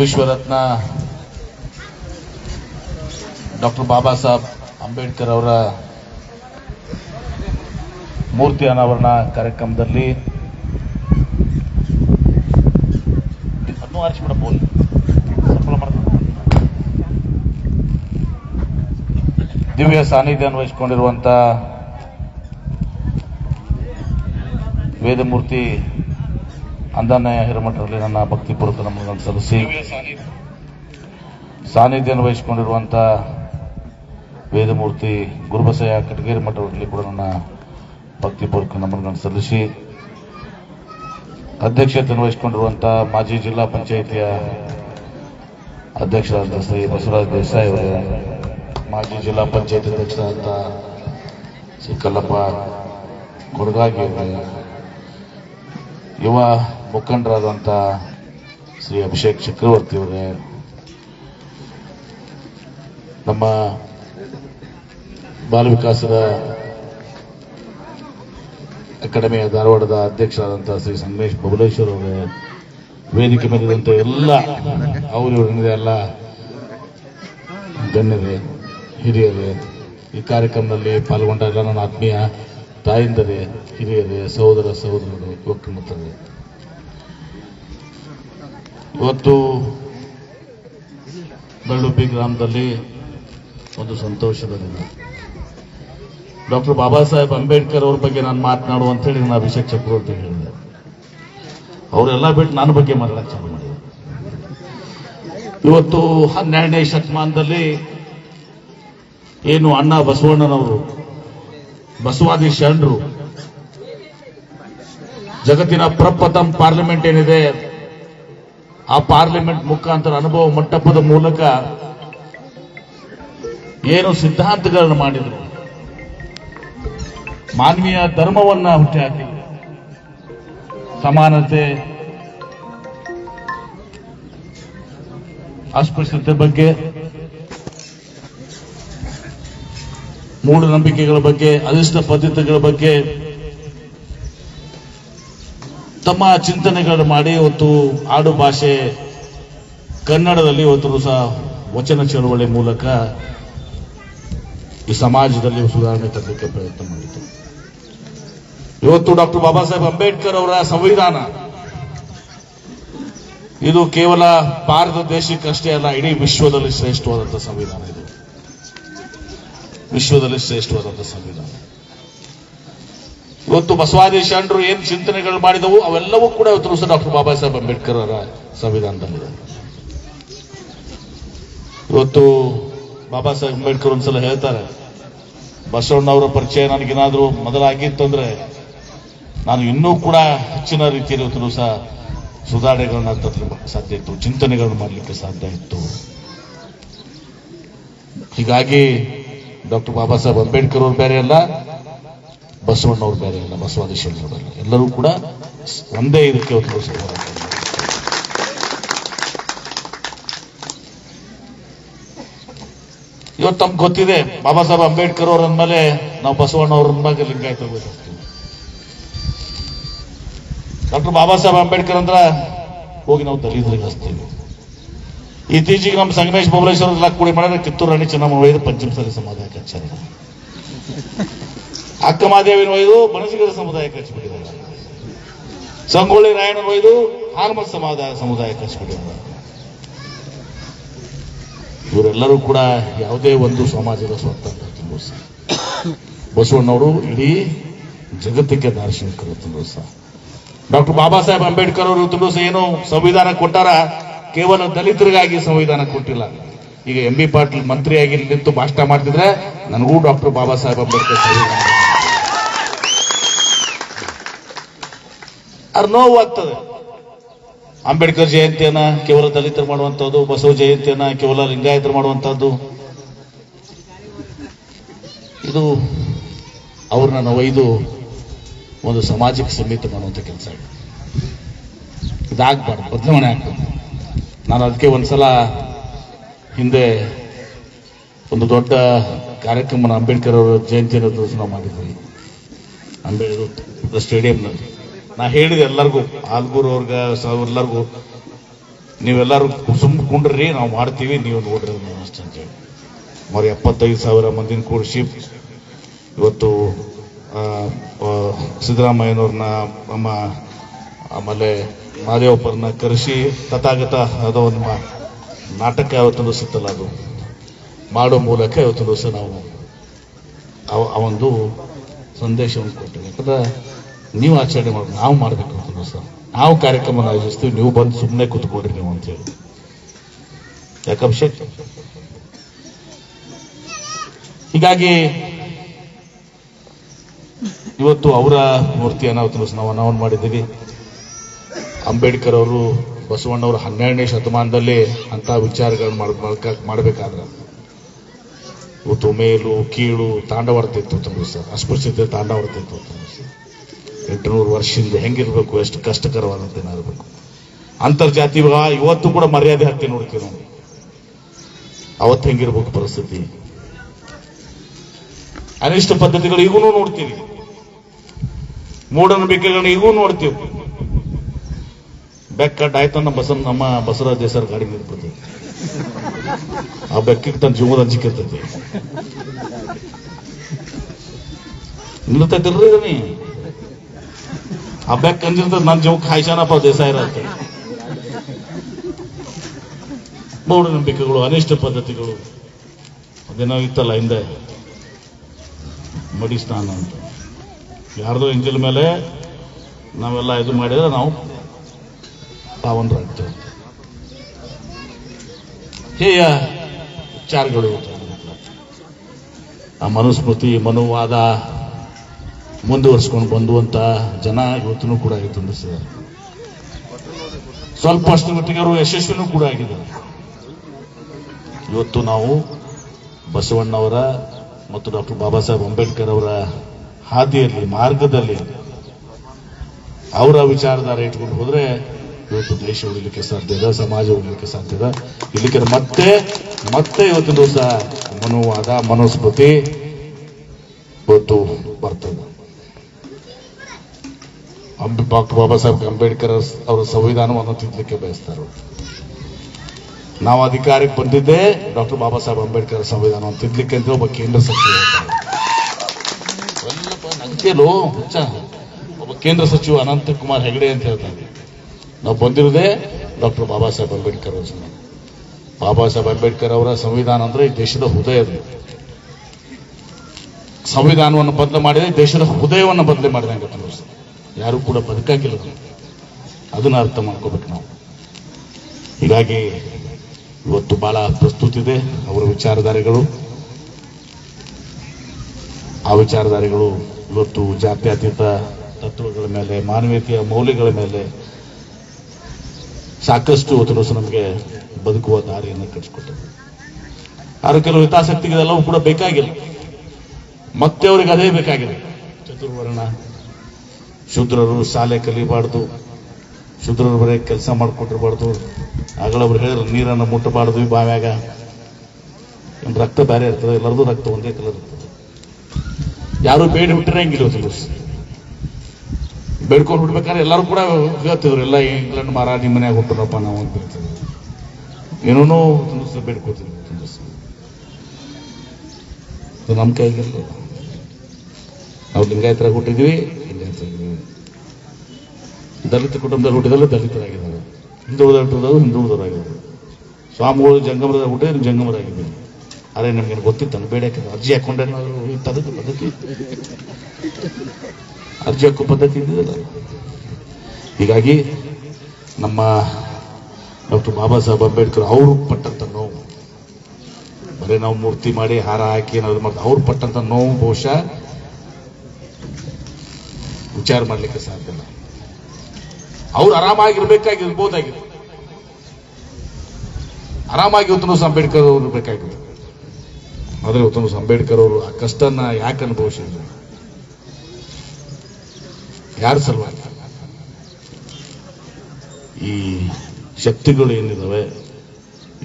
ವಿಶ್ವರತ್ನ doctor Baba Saheb Ambedkar ಅವರ ಮೂರ್ತಿ ಅನಾವರಣ ಕಾರ್ಯಕ್ರಮದಲ್ಲಿ. ದಿವ್ಯ ಸಾನ್ನಿಧ್ಯ ವಹಿಸಿಕೊಂಡಿರುವಂತ ವೇದಮೂರ್ತಿ ಅಂದಾನ ಹಿರಮಠರಲ್ಲಿ ನನ್ನ ಭಕ್ತಿಪೂರ್ವಕ ನಮ್ಮನ್ನು ಸಲ್ಲಿಸಿ ಸಾನ್ನಿಧ್ಯ ವಹಿಸಿಕೊಂಡಿರುವಂಥ ವೇದಮೂರ್ತಿ ಗುರುಬಸಯ್ಯ ಕಟಗೇರಿ ಮಠದಲ್ಲಿ ಕೂಡ ನನ್ನ ಭಕ್ತಿಪೂರ್ವಕ ನಮ್ಮನ್ನು ಸಲ್ಲಿಸಿ ಅಧ್ಯಕ್ಷತೆ ವಹಿಸಿಕೊಂಡಿರುವಂಥ ಮಾಜಿ ಜಿಲ್ಲಾ ಪಂಚಾಯಿತಿಯ ಅಧ್ಯಕ್ಷರಾದ ಶ್ರೀ ಬಸವರಾಜ ದೇಸಾಯಿ ಅವರೇ, ಮಾಜಿ ಜಿಲ್ಲಾ ಪಂಚಾಯತ್ ಅಧ್ಯಕ್ಷರಾದ ಶ್ರೀ ಕಲ್ಲಪ್ಪ ಕೊಡಗಾಗಿ ಯುವ ಮುಖಂಡರಾದಂಥ ಶ್ರೀ ಅಭಿಷೇಕ್ ಚಕ್ರವರ್ತಿ ಅವರೇ, ನಮ್ಮ ಬಾಲ ವಿಕಾಸದ ಅಕಾಡೆಮಿಯ ಧಾರವಾಡದ ಅಧ್ಯಕ್ಷರಾದಂಥ ಶ್ರೀ ಸಂಗಮೇಶ್ ಬಬಲೇಶ್ವರ್ ಅವರೇ, ವೇದಿಕೆ ಮೇಲಿದಂಥ ಎಲ್ಲ ಅವರು ಇವರಿದೆ ಎಲ್ಲ ಗಣ್ಯರೇ, ಹಿರಿಯರೇ, ಈ ಕಾರ್ಯಕ್ರಮದಲ್ಲಿ ಪಾಲ್ಗೊಂಡ ಎಲ್ಲ ನನ್ನ ಆತ್ಮೀಯ ತಾಯಿಂದರೇ, ಹಿರಿಯರೇ, ಸಹೋದರ ಸಹೋದರರು ಯುವಕ ಇವತ್ತು ಬೆಳ್ಳುಬ್ಬಿ ಗ್ರಾಮದಲ್ಲಿ ಒಂದು ಸಂತೋಷದ ದಿನ. ಡಾಕ್ಟರ್ ಬಾಬಾ ಸಾಹೇಬ್ ಅಂಬೇಡ್ಕರ್ ಅವ್ರ ಬಗ್ಗೆ ನಾನು ಮಾತನಾಡು ಅಂತ ಹೇಳಿ ನಾನು ಅಭಿಷೇಕ್ ಚಕ್ರವರ್ತಿ ಹೇಳಿದೆ. ಅವರೆಲ್ಲ ಬಿಟ್ಟು ನನ್ನ ಬಗ್ಗೆ ಮಾತಾಡಕ್ಕೆ ಚಾಲು ಮಾಡಿದ್ರು. ಇವತ್ತು ಹನ್ನೆರಡನೇ ಶತಮಾನದಲ್ಲಿ ಏನು ಅಣ್ಣ ಬಸವಣ್ಣನವರು, ಬಸವಾದಿ ಶರಣರು, ಜಗತ್ತಿನ ಪ್ರಪ್ರಥಮ ಪಾರ್ಲಿಮೆಂಟ್ ಏನಿದೆ ಆ ಪಾರ್ಲಿಮೆಂಟ್ ಮುಖಾಂತರ ಅನುಭವ ಮಂಟಪದ ಮೂಲಕ ಏನು ಸಿದ್ಧಾಂತಗಳನ್ನು ಮಾಡಿದರು. ಮಾನವೀಯ ಧರ್ಮವನ್ನ ಹುಟ್ಟಿ ಹಾಕಿದರು. ಸಮಾನತೆ, ಅಸ್ಪೃಶ್ಯತೆ ಬಗ್ಗೆ, ಮೂಢನಂಬಿಕೆಗಳ ಬಗ್ಗೆ ಅದಿಷ್ಟ ಪದ್ಧತಿಗಳ ಬಗ್ಗೆ ತಮ್ಮ ಚಿಂತನೆಗಳು ಮಾಡಿ ಇವತ್ತು ಆಡು ಭಾಷೆ ಕನ್ನಡದಲ್ಲಿ ಇವತ್ತು ಸಹ ವಚನ ಚಳುವಳಿ ಮೂಲಕ ಈ ಸಮಾಜದಲ್ಲಿ ಸುಧಾರಣೆ ತರಲಿಕ್ಕೆ ಪ್ರಯತ್ನ ಮಾಡಿತು ಇವತ್ತು ಡಾಕ್ಟರ್ ಬಾಬಾ ಸಾಹೇಬ್ ಅಂಬೇಡ್ಕರ್ ಅವರ ಸಂವಿಧಾನ. ಇದು ಕೇವಲ ಭಾರತ ದೇಶಕ್ಕಷ್ಟೇ ಅಲ್ಲ, ಇಡೀ ವಿಶ್ವದಲ್ಲಿ ಶ್ರೇಷ್ಠವಾದಂತಹ ಸಂವಿಧಾನ ಇದು. ವಿಶ್ವದಲ್ಲಿ ಶ್ರೇಷ್ಠವಾದಂತಹ ಸಂವಿಧಾನ. ಇವತ್ತು ಬಸವಾದಿ ಶರಣರು ಏನ್ ಚಿಂತನೆಗಳು ಮಾಡಿದವು, ಅವೆಲ್ಲವೂ ಕೂಡ ಇವತ್ತು ಡಾಕ್ಟರ್ ಬಾಬಾ ಸಾಹೇಬ್ ಅಂಬೇಡ್ಕರ್ ಅವರ ಸಂವಿಧಾನದಲ್ಲಿದೆ. ಇವತ್ತು ಬಾಬಾ ಸಾಹೇಬ್ ಅಂಬೇಡ್ಕರ್ ಒಂದ್ಸಲ ಹೇಳ್ತಾರೆ ಬಸವಣ್ಣವರ ಪರಿಚಯ ನನಗೇನಾದ್ರೂ ಮೊದಲಾಗಿತ್ತಂದ್ರೆ ನಾನು ಇನ್ನೂ ಕೂಡ ಹೆಚ್ಚಿನ ರೀತಿಯಲ್ಲಿ ಇವತ್ತು ಸಹ ಸುಧಾರಣೆಗಳನ್ನ ತರಲು ಸಾಧ್ಯ ಇತ್ತು, ಚಿಂತನೆಗಳನ್ನು ಮಾಡಲಿಕ್ಕೆ ಸಾಧ್ಯ ಇತ್ತು. ಹೀಗಾಗಿ ಡಾಕ್ಟರ್ ಬಾಬಾ ಸಾಹೇಬ್ ಅಂಬೇಡ್ಕರ್ ಅವರು ಬೇರೆ ಅಲ್ಲ ಬಸವಣ್ಣವ್ರು ಬೇರೆ ಇಲ್ಲ, ಬಸವಾದಿ. ಎಲ್ಲರೂ ಕೂಡ ಒಂದೇ ಇದಕ್ಕೆ ಇವತ್ತು ನಮ್ಗೆ ಗೊತ್ತಿದೆ, ಬಾಬಾ ಸಾಹೇಬ್ ಅಂಬೇಡ್ಕರ್ ಅವ್ರ ಅಂದ್ಮೇಲೆ ನಾವು ಬಸವಣ್ಣವ್ರ ಬಗ್ಗೆ ಲಿಂಗಾಯತ ಡಾಕ್ಟರ್ ಬಾಬಾ ಸಾಹೇಬ್ ಅಂಬೇಡ್ಕರ್ ಅಂದ್ರ ಹೋಗಿ ನಾವು ದಲಿತರಿಗೆ ಹಚ್ತೀವಿ. ಇತ್ತೀಚೆಗೆ ನಮ್ಮ ಸಂಗಮೇಶ್ ಬಬಲೇಶ್ವರ ಎಲ್ಲ ಕೂಡಿ ಮಾಡಿದ್ರೆ ಕಿತ್ತೂರು ರಾಣಿ ಚೆನ್ನಮ್ಮ ಒಯ್ದು ಪಂಚಮಸಾಲಿ ಸಮಾಧಾನ ಹಚ್ಚಾರ. ಅಕ್ಕ ಮಾದೇವಿನ ಒಯ್ದು ಬನಸಿಗರ ಸಮುದಾಯಕ್ಕೆ ಹಚ್ಚಿಬಿಟ್ಟಿದ್ದಾರೆ ಸಂಗೊಳ್ಳಿ ರಾಯಣ್ಣ ಒಯ್ದು ಹಾರ್ಮತ್ ಸಮುದಾಯ ಸಮುದಾಯಕ್ಕೆ ಹಚ್ಚಿಬಿಟ್ಟಿದ್ದಾರೆ ಇವರೆಲ್ಲರೂ ಕೂಡ ಯಾವುದೇ ಒಂದು ಸಮಾಜದ ಸ್ವಾತಂತ್ರ್ಯ ತುಂಬೋಸ. ಬಸವಣ್ಣವರು ಇಡೀ ಜಗತ್ತಿಗೆ ದಾರ್ಶನಿಕರು ತುಂಬೋಸ. ಡಾಕ್ಟರ್ ಬಾಬಾ ಸಾಹೇಬ್ ಅಂಬೇಡ್ಕರ್ ಅವರು ತುಂಬೋಸ ಏನು ಸಂವಿಧಾನ ಕೊಟ್ಟಾರ? ಕೇವಲ ದಲಿತರಿಗಾಗಿ ಸಂವಿಧಾನ ಕೊಟ್ಟಿಲ್ಲ. ಈಗ ಎಂ ಬಿ ಪಾಟೀಲ್ ಮಂತ್ರಿಯಾಗಿ ನಿಂತು ಭಾಷಣ ಮಾಡ್ತಿದ್ರೆ ನನಗೂ ಡಾಕ್ಟರ್ ಬಾಬಾ ಸಾಹೇಬ್ ಅಂಬೇಡ್ಕರ್ ಸಂವಿಧಾನ ಅವ್ರ ನೋವು ಆಗ್ತದೆ? ಅಂಬೇಡ್ಕರ್ ಜಯಂತಿಯನ್ನ ಕೇವಲ ದಲಿತರು ಮಾಡುವಂಥದ್ದು ಬಸವ ಜಯಂತಿಯನ್ನ ಕೇವಲ ಲಿಂಗಾಯತರು ಮಾಡುವಂಥದ್ದು ಇದು ಅವ್ರನ್ನ ನಾವು ಒಯ್ದು ಒಂದು ಸಮಾಜಕ್ಕೆ ಸಮೇತ ಮಾಡುವಂತ ಕೆಲಸ ಇದೆ. ಇದಾಗಬಾರ್ದು, ಬದಲಾವಣೆ ಆಗ್ತದೆ ನಾನು ಅದಕ್ಕೆ ಒಂದ್ಸಲ ಹಿಂದೆ ಒಂದು ದೊಡ್ಡ ಕಾರ್ಯಕ್ರಮ ಅಂಬೇಡ್ಕರ್ ಅವರ ಜಯಂತಿಯನ್ನು ನಾವು ಮಾಡಿದ್ವಿ. ಅಂಬೇಡ್ಕರ್ ಸ್ಟೇಡಿಯಂನಲ್ಲಿ. ನಾ ಹೇಳಿದೆ ಎಲ್ಲರಿಗೂ ಆಲ್ಗೂರ್ ಅವ್ರಿಗೆ ಎಲ್ಲರಿಗೂ, ನೀವೆಲ್ಲರೂ ಸುಮ್ ಕುಂಡ್ರಿ, ನಾವು ಮಾಡ್ತೀವಿ ನೀವು ನೋಡ್ರಿ ಅಷ್ಟು ಅಂತೇಳಿ. ಸುಮಾರು ಎಪ್ಪತ್ತೈದು ಸಾವಿರ ಮಂದಿನ ಕೂರಿಸಿ ಇವತ್ತು ಸಿದ್ದರಾಮಯ್ಯನವ್ರನ್ನ ನಮ್ಮ, ಆಮೇಲೆ ಮಾದೇವಪ್ಪರನ್ನ ಕರೆಸಿ, ತಥಾಗತ ಅದ ಒಂದು ನಾಟಕ ಯಾವತ್ತೊಂದು ಸುತ್ತಲ್ಲ ಅದು. ಮಾಡೋ ಮೂಲಕ ಇವತ್ತು ದಿವಸ ನಾವು ಆ ಒಂದು ಸಂದೇಶವನ್ನು ಕೊಟ್ಟಿವಿ ಯಾಕಂದ್ರೆ ನೀವು ಆಚರಣೆ ಮಾಡಿ, ನಾವು ಮಾಡಬೇಕು ಅಂತ ಸರ್? ನಾವು ಕಾರ್ಯಕ್ರಮ ಆಯೋಜಿಸ್ತೀವಿ, ನೀವು ಬಂದು ಸುಮ್ಮನೆ ಕೂತ್ಕೊಡ್ರಿ ನೀವು ಅಂತೇಳಿ ಯಾಕೆ ಅಭಿಷೇಕ್? ಹೀಗಾಗಿ, ಇವತ್ತು ಅವರ ಮೂರ್ತಿಯನ್ನು ನಾವು ಅನಾವರಣ ಮಾಡಿದ್ದೀವಿ. ಅಂಬೇಡ್ಕರ್ ಅವರು ಬಸವಣ್ಣವರು ಹನ್ನೆರಡನೇ ಶತಮಾನದಲ್ಲಿ ಅಂತ ವಿಚಾರಗಳನ್ನು ಮಾಡ್ ಮಾಡಬೇಕಾದ್ರೆ. ಇವತ್ತು ಮೇಲು, ಕೀಳು ತಾಂಡವಾಡ್ತಿತ್ತು ತಮ್ಮ ಸರ್. ಅಸ್ಪೃಶ್ಯತೆ ತಾಂಡವಾಡ್ತಿತ್ತು ಎಂಟುನೂರು ವರ್ಷದಿಂದ ಹೆಂಗಿರ್ಬೇಕು, ಎಷ್ಟು ಕಷ್ಟಕರವಾದಂತ ಏನಾಗಬೇಕು ಅಂತರ್ಜಾತಿ ಇವತ್ತು ಕೂಡ ಮರ್ಯಾದೆ ಹತ್ತಿ ನೋಡ್ತೀವಿ ನಾವು. ಅವತ್ತು ಹೆಂಗಿರ್ಬೇಕು ಪರಿಸ್ಥಿತಿ. ಅನಿಷ್ಟ ಪದ್ಧತಿಗಳು ಈಗೂ ನೋಡ್ತೀವಿ. ಮೂಢನಂಬಿಕೆಗಳನ್ನ ಈಗೂ ನೋಡ್ತೀವಿ. ಬೆಕ್ಕ ಆಯ್ತು ನಮ್ಮ ನಮ್ಮ ಬಸವರಾಜ ದೇಸರ್ ಗಾಡಿ ನಿಂತ್ಬಿಡ್ತೀವಿ ಆ ಬೆಕ್ಕಿಗೆ ತನ್ನ ಜೀವದ ನಿಲ್ತೈತಿಲ್ರಿ ನೀ ಆ ಬೆಕ್ಕ ಅಂಜಿರ್ತದ ನನ್ನ ಜೀವ ಹಾಯ್ಸಾನಪ್ಪ ದೇಸಾಯ ಇರತ್ತೆ ಮೂಢನಂಬಿಕೆಗಳು, ಅನಿಷ್ಟ ಪದ್ಧತಿಗಳು. ಅದೇನೋ ಇತ್ತಲ್ಲ ಹಿಂದೆ. ಮಡಿ ಸ್ನಾನ ಅಂತ. ಯಾರ್ದೋ ಎಂಜಲ್ ಮೇಲೆ ನಾವೆಲ್ಲ ಇದು ಮಾಡಿದ್ರೆ ನಾವು ಪಾವನರಾಗ್ತೇವೆ. ಹೇಯ ವಿಚಾರಗಳು ಆ ಮನುಸ್ಮೃತಿ ಮನುವಾದ ಮುಂದುವರಿಸ್ಕೊಂಡು ಬಂದುವಂತ ಜನ ಇವತ್ತು ಕೂಡ ಇವತ್ತು ಸ್ವಲ್ಪ ಅಷ್ಟು ಮಟ್ಟಿಗೆ ಅವರು ಯಶಸ್ವಿನೂ ಕೂಡ ಆಗಿದ್ದಾರೆ ಇವತ್ತು ನಾವು ಬಸವಣ್ಣವರ ಮತ್ತು ಡಾಕ್ಟರ್ ಬಾಬಾ ಸಾಹೇಬ್ ಅಂಬೇಡ್ಕರ್ ಅವರ ಹಾದಿಯಲ್ಲಿ, ಮಾರ್ಗದಲ್ಲಿ ಅವರ ವಿಚಾರಧಾರೆ ಇಟ್ಕೊಂಡು ಹೋದ್ರೆ ಇವತ್ತು ದೇಶ ಉಳಿಲಿಕ್ಕೆ ಸಾಧ್ಯ ಇದೆ, ಸಮಾಜ ಉಳಿಲಿಕ್ಕೆ ಸಾಧ್ಯ ಇದೆ. ಇಲ್ಲಿಕ್ಕೆ ಮತ್ತೆ ಮತ್ತೆ ಇವತ್ತಿನ ದಿವಸ ಮನೋವಾದ ಮನೋಸ್ಮೃತಿ ಇವತ್ತು ಬರ್ತದೆ. ಡಾಕ್ಟರ್ ಬಾಬಾ ಸಾಹೇಬ್ ಅಂಬೇಡ್ಕರ್ ಅವರ ಸಂವಿಧಾನವನ್ನು ತಿದ್ದಲಿಕ್ಕೆ ಬಯಸ್ತಾರೆ? ನಾವು ಅಧಿಕಾರಕ್ಕೆ ಬಂದಿದ್ದೆ ಡಾಕ್ಟರ್ ಬಾಬಾ ಸಾಹೇಬ್ ಅಂಬೇಡ್ಕರ್ ಸಂವಿಧಾನವನ್ನು ತಿದ್ದಲಿಕ್ಕೆ ಅಂತ ಒಬ್ಬ ಕೇಂದ್ರ ಸಚಿವ ಒಬ್ಬ ಕೇಂದ್ರ ಸಚಿವ ಅನಂತ ಕುಮಾರ್ ಹೆಗಡೆ ಅಂತ ಹೇಳ್ತಾರೆ. ನಾವು ಬಂದಿರೋದೇ ಡಾಕ್ಟರ್ ಬಾಬಾ ಸಾಹೇಬ್ ಅಂಬೇಡ್ಕರ್ ಅವರ. ಬಾಬಾ ಸಾಹೇಬ್ ಅಂಬೇಡ್ಕರ್ ಅವರ ಸಂವಿಧಾನ ಅಂದ್ರೆ ಈ ದೇಶದ ಹೃದಯದ ಸಂವಿಧಾನವನ್ನು ಬದಲು ಮಾಡಿದ್ರೆ ದೇಶದ ಹೃದಯವನ್ನು ಬದಲು ಮಾಡಿದಂಗೆ ತೋರಿಸ ಯಾರು ಕೂಡ ಬದುಕಾಗಿಲ್ಲ ಅದನ್ನ ಅರ್ಥ ಮಾಡ್ಕೋಬೇಕು ನಾವು. ಹೀಗಾಗಿ ಇವತ್ತು ಬಹಳ ಪ್ರಸ್ತುತ ಇದೆ ಅವರ ವಿಚಾರಧಾರೆಗಳು. ಆ ವಿಚಾರಧಾರೆಗಳು ಇವತ್ತು ಜಾತ್ಯತೀತ ತತ್ವಗಳ ಮೇಲೆ, ಮಾನವೀಯತೆಯ ಮೌಲ್ಯಗಳ ಮೇಲೆ ಸಾಕಷ್ಟು ಇವತ್ತು ನಮಗೆ ಬದುಕುವ ದಾರಿಯನ್ನು ಕಟ್ಟಿಸ್ಕೊಟ್ಟು ಆದ್ರೆ ಕೆಲವು ಹಿತಾಸಕ್ತಿಗಳೆಲ್ಲವೂ ಕೂಡ ಬೇಕಾಗಿಲ್ಲ. ಮತ್ತೆ ಅವರಿಗೆ ಅದೇ ಬೇಕಾಗಿದೆ. ಚತುರ್ವರ್ಣ ಶೂದ್ರರು ಶಾಲೆ ಕಲಿಬಾರ್ದು, ಶುದ್ರರು ಬರೀ ಕೆಲಸ ಮಾಡ್ಕೊಟ್ಟಿರ್ಬಾರ್ದು. ಆಗಳವ್ರು ಹೇಳಿದ್ರು, ನೀರನ್ನು ಮುಟ್ಟಬಾರ್ದು ಈ ಬಾವ್ಯಾಗ. ರಕ್ತ ಬೇರೆ ಇರ್ತದೆ, ಎಲ್ಲರದು ರಕ್ತ ಒಂದೇ ಕಲರ್ ಇರ್ತದೆ. ಯಾರು ಬೇಡಿ ಬಿಟ್ಟರೆ ಇವತ್ತು ದಿವಸ. ಬೇಡ್ಕೊಂಡು ಬಿಡ್ಬೇಕಾದ್ರೆ ಎಲ್ಲರೂ ಕೂಡ ಹೇಳ್ತಿದ್ರು ಎಲ್ಲ ಇಂಗ್ಲೆಂಡ್ ಮಾರ ನಿಮ್ಮ ಮನೆಯಾಗ ಹುಟ್ಟರಪ್ಪ, ನಾವು ಅಂತ ಹೇಳ್ತಿದ್ರು. ಏನೋ ದಿವಸ ಬೇಡ್ಕೊತೀವಿ ಇದು ನಮ್ಮ ಕೈಗಿಲ್ಲ ಲಿಂಗಾಯತರಾಗಿ ಹುಟ್ಟಿದ್ವಿ ದಲಿತ ಕುಟುಂಬದಲ್ಲಿ ಹುಟ್ಟಿದ್ರೆ ದಲಿತರಾಗಿದ್ದಾರೆ. ಹಿಂದುಳಿದ ಹುಟ್ಟಿದ್ರು ಹಿಂದುಳಿದವರಾಗಿದ್ದಾರೆ ಸ್ವಾಮಿಗಳು ಜಂಗಮರದ ಹುಟ್ಟಿದ್ರೆ ಜಂಗಮರಾಗಿದ್ದಾರೆ. ಅರೆ, ನಿಮ್ಗೆ ಗೊತ್ತಿತ್ತು? ಬೇಡ ಅರ್ಜಿ ಹಾಕೊಂಡೆ ಪದ್ಧತಿ ಪದ್ಧತಿ ಅರ್ಜಿ ಹಾಕೋ ಪದ್ಧತಿ ಇದ್ದಿದ್ದಲ್ಲ. ಹೀಗಾಗಿ ನಮ್ಮ ಡಾಕ್ಟರ್ ಬಾಬಾ ಸಾಹೇಬ್ ಅಂಬೇಡ್ಕರ್ ಅವರು ಪಟ್ಟಂತ ನೋವು. ಬರೀ ನಾವು ಮೂರ್ತಿ ಮಾಡಿ ಹಾರ ಹಾಕಿ ಏನಾದ್ರು ಮಾಡ್ತಾರೆ ಅವ್ರು ಪಟ್ಟಂತ ನೋವು ಬಹುಶಃ ವಿಚಾರ ಮಾಡ್ಲಿಕ್ಕೆ ಸಾಧ್ಯ ಇಲ್ಲ. ಅವ್ರು ಆರಾಮಾಗಿರ್ಬೇಕಾಗಿರ್ಬೋದಾಗಿತ್ತು ಆರಾಮಾಗಿ ಉತ್ತಮ ಅಂಬೇಡ್ಕರ್ ಅವರು ಇರಬೇಕಾಗಿತ್ತು ಆದರೆ ಉತ್ತಮ ಅಂಬೇಡ್ಕರ್ ಅವರು ಆ ಕಷ್ಟನ ಯಾಕೆ ಅನುಭವಿಸಿದ್ರು? ಯಾರು ಸಲುವಾಗಿ? ಈ ಶಕ್ತಿಗಳು ಏನಿದಾವೆ,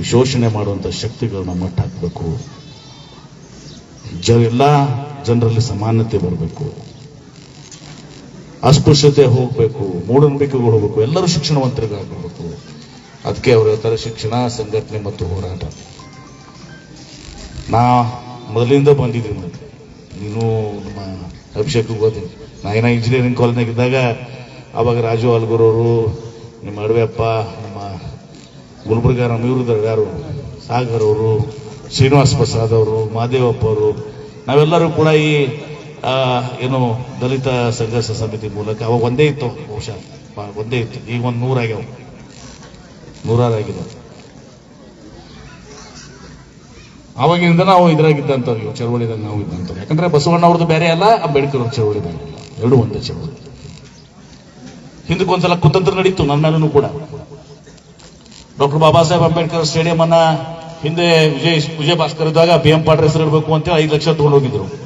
ಈ ಶೋಷಣೆ ಮಾಡುವಂತ ಶಕ್ತಿಗಳನ್ನ ಮಟ್ಟ ಹಾಕಬೇಕು. ಜ ಎಲ್ಲ ಜನರಲ್ಲಿ ಸಮಾನತೆ ಬರಬೇಕು. ಅಸ್ಪೃಶ್ಯತೆ ಹೋಗಬೇಕು ಮೂಢನಂಬಿಕೆಗಳು ಹೋಗ್ಬೇಕು ಎಲ್ಲರೂ ಶಿಕ್ಷಣವಂತರಿಗಾಗಬೇಕು ಅದಕ್ಕೆ ಅವರು ಹೇಳ್ತಾರೆ, ಶಿಕ್ಷಣ ಸಂಘಟನೆ ಮತ್ತು ಹೋರಾಟ. ನಾ ಮೊದಲಿಂದ ಬಂದಿದ್ದೀನಿ ನೀನು ನಮ್ಮ ಅಭಿಷೇಕ್ ಗೊತ್ತೀನಿ ನಾ ಏನೋ ಇಂಜಿನಿಯರಿಂಗ್ ಕಾಲೇಜ್ನಾಗ ಇದ್ದಾಗ, ಅವಾಗ ರಾಜು ಅಲ್ಗುರವರು, ನಿಮ್ಮ ಅಡವೆಯಪ್ಪ ನಮ್ಮ ಗುಲ್ಬರ್ಗಾರ ಯಾರು? ಸಾಗರ್ ಅವರು ಶ್ರೀನಿವಾಸ್ ಪ್ರಸಾದ್ ಅವರು, ಮಹಾದೇವಪ್ಪ ಅವರು, ನಾವೆಲ್ಲರೂ ಕೂಡ ಈ ಏನು ದಲಿತ ಸಂಘರ್ಷ ಸಮಿತಿ ಮೂಲಕ ಅವಾಗ ಒಂದೇ ಇತ್ತು ಬಹುಶಃ. ಒಂದೇ ಇತ್ತು. ಈಗ ಒಂದು ನೂರಾಗ್ಯಾವ. ನೂರಾರು ಅವಾಗಿಂದ ನಾವು ಇದ್ರಾಗಿದ್ದಂಥವ್ರು, ಚಳವಳಿದಾಗ ನಾವು ಇದ್ದಂಥವ್ರು. ಯಾಕಂದ್ರೆ ಬಸವಣ್ಣ ಅವ್ರದ್ದು ಬೇರೆ ಅಲ್ಲ, ಅಂಬೇಡ್ಕರ್ ಅವ್ರ ಚಳವಳಿದಾಗ ಎರಡು ಒಂದೇ ಚಳವಳಿ. ಹಿಂದಕ್ಕೊಂದ್ಸಲ ಕುತಂತ್ರ ನಡೀತು ನನ್ನ ಮೇಲೂ ಕೂಡ. ಡಾಕ್ಟರ್ ಬಾಬಾ ಸಾಹೇಬ್ ಅಂಬೇಡ್ಕರ್ ಸ್ಟೇಡಿಯಂ ಅನ್ನ ಹಿಂದೆ ವಿಜಯ್, ವಿಜಯ ಭಾಸ್ಕರ್ ಇದ್ದಾಗ ಬಿ ಎಂ ಪಾಟ್ರ ಹೆಸರು ಇಡಬೇಕು ಅಂತೇಳಿ ಐದು ಲಕ್ಷ ತಗೊಂಡು ಹೋಗಿದ್ರು